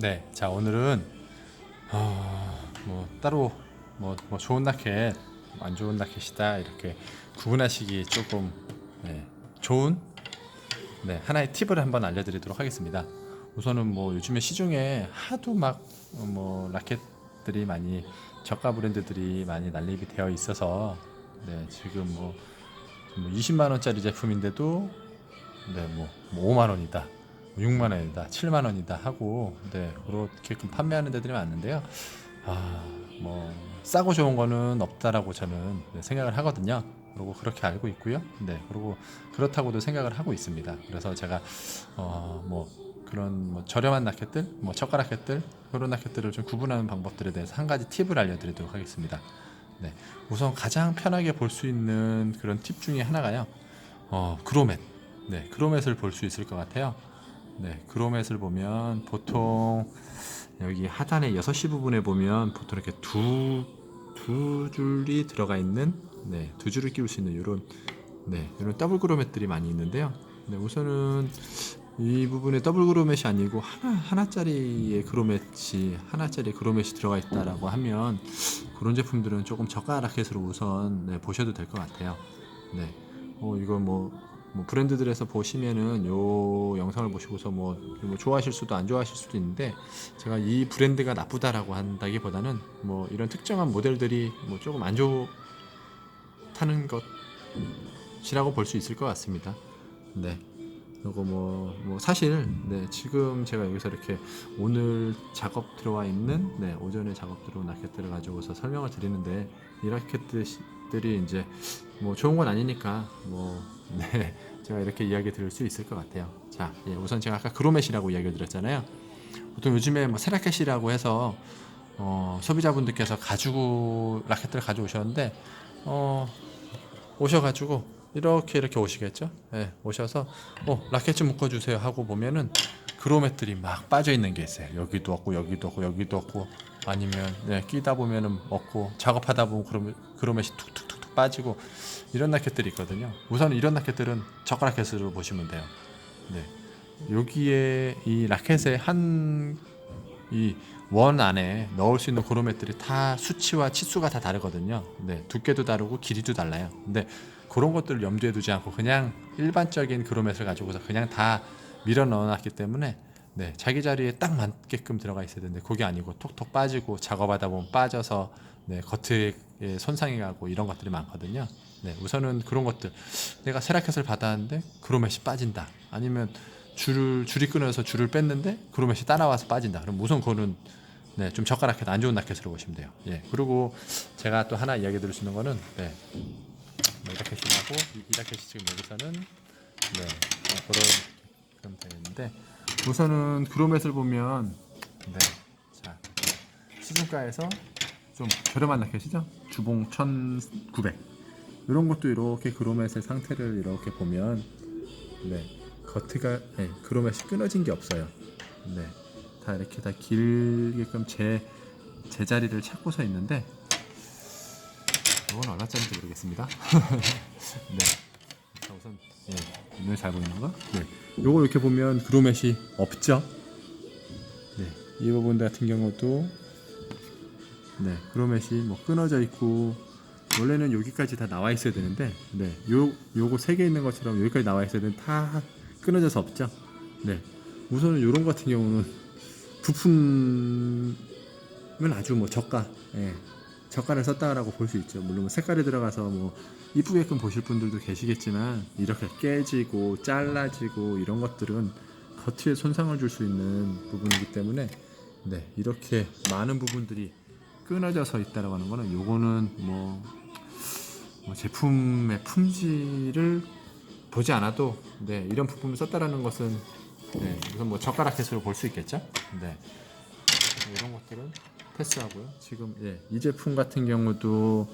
네, 자 오늘은 어, 뭐 따로 뭐, 뭐 좋은 라켓, 안 좋은 라켓이다 이렇게 구분하시기 조금 네, 좋은 네, 하나의 팁을 한번 알려드리도록 하겠습니다. 우선은 뭐 요즘에 시중에 하도 막 뭐 라켓들이 많이 저가 브랜드들이 많이 난립이 되어 있어서 네, 지금 뭐, 뭐 20만 원짜리 제품인데도 네, 뭐, 뭐 5만 원이다. 6만 원이다, 7만 원이다 하고 네 그렇게끔 판매하는 데들이 많은데요. 아뭐 싸고 좋은 거는 없다라고 저는 네, 생각을 하거든요. 그리고 그렇게 알고 있고요. 네 그리고 그렇다고도 생각을 하고 있습니다. 그래서 제가 어뭐 그런 뭐 저렴한 라켓들, 뭐 저가 라켓들 그런 라켓들을 좀 구분하는 방법들에 대해서 한 가지 팁을 알려드리도록 하겠습니다. 네 우선 가장 편하게 볼 수 있는 그런 팁 중에 하나가요. 어 그로멧, 네 그로멧을 볼 수 있을 것 같아요. 네, 그로멧을 보면 보통 여기 하단의 6시 부분에 보면 보통 이렇게 두, 두 줄이 들어가 있는 네, 두 줄을 끼울 수 있는 이런 네, 이런 더블 그로멧들이 많이 있는데요. 네, 우선은 이 부분에 더블 그로멧이 아니고 하나 하나짜리의 그로멧이 하나짜리 그로멧이 들어가 있다라고 하면 그런 제품들은 조금 저가 라켓으로 우선 네, 보셔도 될 것 같아요. 네, 어 이거 뭐 뭐 브랜드들에서 보시면은 요 영상을 보시고서 뭐, 뭐 좋아하실 수도 안 좋아하실 수도 있는데 제가 이 브랜드가 나쁘다라고 한다기보다는 뭐 이런 특정한 모델들이 뭐 조금 안 좋다는 것이라고 볼 수 있을 것 같습니다. 네. 그리고 뭐, 뭐 사실 네, 지금 제가 여기서 이렇게 오늘 작업 들어와 있는 네, 오전에 작업 들어온 라켓들을 가지고서 설명을 드리는데 이 라켓들이 이제 뭐 좋은 건 아니니까 뭐 네, 제가 이렇게 이야기 드릴 수 있을 것 같아요. 자, 예, 우선 제가 아까 그로멧이라고 이야기를 드렸잖아요. 보통 요즘에 뭐 세라켓이라고 해서 어, 소비자분들께서 가지고 라켓들을 가져오셨는데 어, 오셔가지고 이렇게 이렇게 오시겠죠? 예, 오셔서 어 라켓 좀 묶어주세요 하고 보면은 그로멧들이 막 빠져 있는 게 있어요. 여기도 없고 여기도 없고 여기도 없고 아니면 네, 끼다 보면은 없고 작업하다 보면 그로, 그로멧이 툭툭툭툭 빠지고 이런 라켓들이 있거든요. 우선 이런 라켓들은 저가 라켓으로 보시면 돼요. 네. 여기에 이 라켓의 한 이 원 안에 넣을 수 있는 그로멧들이 다 수치와 치수가 다 다르거든요. 네, 두께도 다르고 길이도 달라요. 근데 그런 것들을 염두에 두지 않고 그냥 일반적인 그로멧을 가지고서 그냥 다 밀어 넣어놨기 때문에 네, 자기 자리에 딱 맞게끔 들어가 있어야 되는데 그게 아니고 톡톡 빠지고 작업하다 보면 빠져서 네, 겉에 손상이 가고 이런 것들이 많거든요. 네, 우선은 그런 것들 내가 세라켓을 받았는데 그로멧이 빠진다. 아니면 줄을 줄이 끊어서 줄을 뺐는데 그로멧이 따라와서 빠진다. 그럼 우선 그거는 네, 좀 저가 라켓 안 좋은 라켓으로 보시면 돼요. 예. 그리고 제가 또 하나 이야기 드릴 수 있는 거는 네. 뭐 이렇게 심하고 이, 이 라켓이 지금 여기서는 네, 어, 그런 되는데 우선은 그로멧을 보면 네. 자. 시중가에서 좀 저렴한 라켓이죠. 주봉 1,900. 이런 것도 이렇게 그로멧의 상태를 이렇게 보면 네. 겉가 네, 그로멧이 끊어진 게 없어요. 네. 다 이렇게 다 길게끔 제 제자리를 찾고서 있는데 이건 얼마짜리인지 모르겠습니다. 네. 자, 우선 예, 눈에 잘 보이는 거. 네. 요거 이렇게 보면 그로멧이 없죠. 네. 이 부분 같은 경우도 네, 그로멧이 뭐 끊어져 있고 원래는 여기까지 다 나와 있어야 되는데 네. 요 요거 세 개 있는 것처럼 여기까지 나와 있어야 되는 다 끊어져서 없죠. 네. 우선은 요런 같은 경우는 부품은 아주 뭐 저가 예, 저가를 썼다라고 볼 수 있죠. 물론 뭐 색깔이 들어가서 뭐 이쁘게끔 보실 분들도 계시겠지만 이렇게 깨지고 잘라지고 이런 것들은 겉에 손상을 줄 수 있는 부분이기 때문에 네 이렇게 많은 부분들이 끊어져서 있다라고 하는 거는 요거는 뭐, 뭐 제품의 품질을 보지 않아도 네 이런 부품을 썼다라는 것은 네 우선 뭐 저가 라켓으로 볼 수 있겠죠. 네 이런 것들은 패스하고요. 지금 예, 이 제품 같은 경우도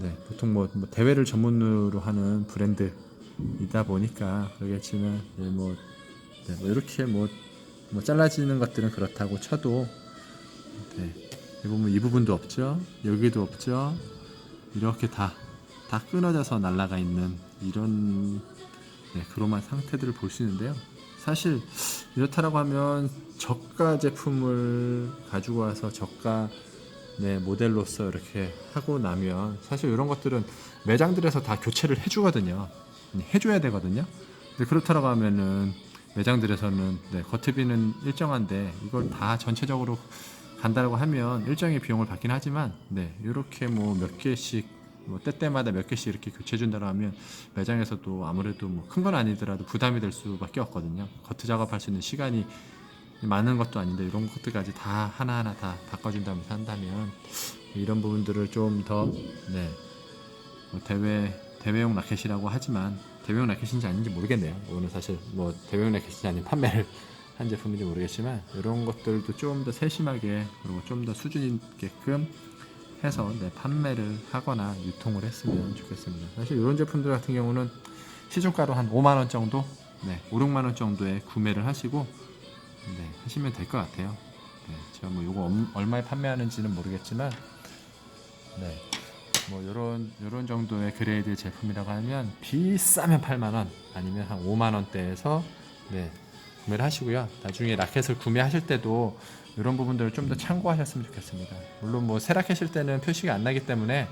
네, 보통 뭐, 뭐 대회를 전문으로 하는 브랜드이다 보니까 그러겠지만 예, 뭐, 네, 뭐 이렇게 뭐, 뭐 잘라지는 것들은 그렇다고 쳐도 네, 이 부분 이 부분도 없죠. 여기도 없죠. 이렇게 다 다 끊어져서 날아가 있는 이런 네, 그로만 상태들을 볼 수 있는데요. 사실 이렇다라고 하면 저가 제품을 가지고 와서 저가 네, 모델로서 이렇게 하고 나면 사실 이런 것들은 매장들에서 다 교체를 해주거든요. 해줘야 되거든요. 근데 그렇다라고 하면은 매장들에서는 네, 거트비는 일정한데 이걸 다 전체적으로 간다라고 하면 일정의 비용을 받긴 하지만 네, 이렇게 뭐 몇 개씩 뭐 때때마다 몇 개씩 이렇게 교체해 준다고 하면 매장에서도 아무래도 뭐 큰 건 아니더라도 부담이 될 수밖에 없거든요. 겉트 작업할 수 있는 시간이 많은 것도 아닌데 이런 것들까지 다 하나하나 다 바꿔준다면서 한다면 이런 부분들을 좀 더 네, 뭐 대회 대회용 라켓이라고 하지만 대회용 라켓인지 아닌지 모르겠네요. 오늘 사실 뭐 대회용 라켓인지 아닌 판매를 한 제품인지 모르겠지만 이런 것들도 좀 더 세심하게 그리고 좀 더 수준 있게끔 해서 네, 판매를 하거나 유통을 했으면 좋겠습니다. 사실 이런 제품들 같은 경우는 시중가로 한 5만 원 정도, 네, 5, 6만 원 정도에 구매를 하시고 네, 하시면 될 것 같아요. 네, 제가 뭐 이거 엄- 얼마에 판매하는지는 모르겠지만, 네, 뭐 이런 이런 정도의 그레이드 제품이라고 하면 비싸면 8만 원, 아니면 한 5만 원대에서 네, 구매를 하시고요. 나중에 라켓을 구매하실 때도 이런 부분들을 좀 더 참고하셨으면 좋겠습니다. 물론 뭐새 라켓일 때는 표시가 안 나기 때문에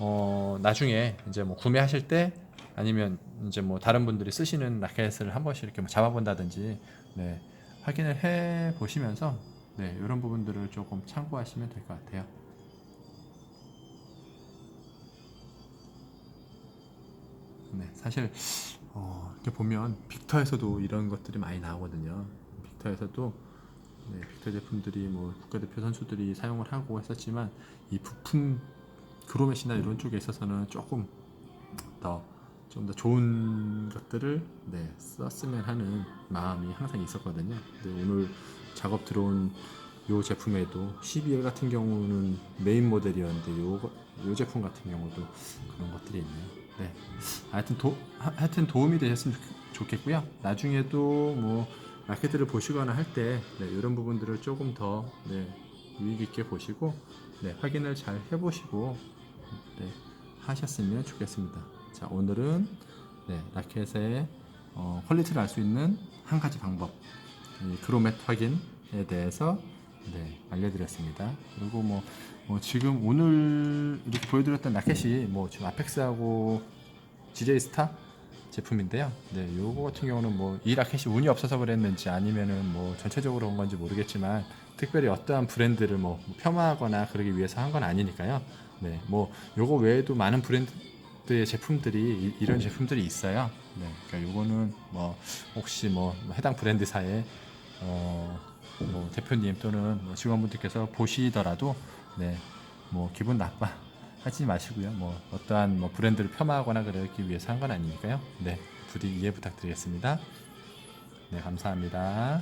어, 나중에 이제 뭐 구매하실 때 아니면 이제 뭐 다른 분들이 쓰시는 라켓을 한 번씩 이렇게 뭐 잡아본다든지 네, 확인을 해 보시면서 네, 이런 부분들을 조금 참고하시면 될 것 같아요. 네, 사실 어, 이렇게 보면 빅터에서도 이런 것들이 많이 나오거든요. 빅터에서도 네, 빅터 제품들이 뭐 국가대표 선수들이 사용을 하고 했었지만 이 부품 그로메시나 이런 쪽에 있어서는 조금 더 좀더 좋은 것들을 네, 썼으면 하는 마음이 항상 있었거든요. 근데 오늘 작업 들어온 이 제품에도 12L 같은 경우는 메인 모델이었는데 요, 요 제품 같은 경우도 그런 것들이 있네요. 네. 하여튼, 도, 하, 하여튼 도움이 되셨으면 좋겠고요. 나중에도 뭐 라켓들을 보시거나 할때 네, 이런 부분들을 조금 더 네, 유익 있게 보시고 네, 확인을 잘 해보시고 네, 하셨으면 좋겠습니다. 자 오늘은 네, 라켓의 어, 퀄리티를 알 수 있는 한 가지 방법 이 그로메트 확인에 대해서 네, 알려드렸습니다. 그리고 뭐, 뭐 지금 오늘 이렇게 보여드렸던 라켓이 뭐 지금 아펙스하고 GJ 스타 제품인데요. 네, 요거 같은 경우는 뭐 이 라켓이 운이 없어서 그랬는지 아니면은 뭐 전체적으로 온 건지 모르겠지만 특별히 어떠한 브랜드를 뭐 폄하하거나 그러기 위해서 한 건 아니니까요. 네, 뭐 요거 외에도 많은 브랜드의 제품들이 이, 런 제품들이 있어요. 네, 그러니까 요거는 뭐 혹시 뭐 해당 브랜드사의 어, 뭐 대표님 또는 뭐 직원분들께서 보시더라도 네, 뭐 기분 나빠 하지 마시고요. 뭐 어떠한 뭐 브랜드를 폄하하거나 그러기 위해서 한 건 아니니까요. 네, 부디 이해 부탁드리겠습니다. 네, 감사합니다.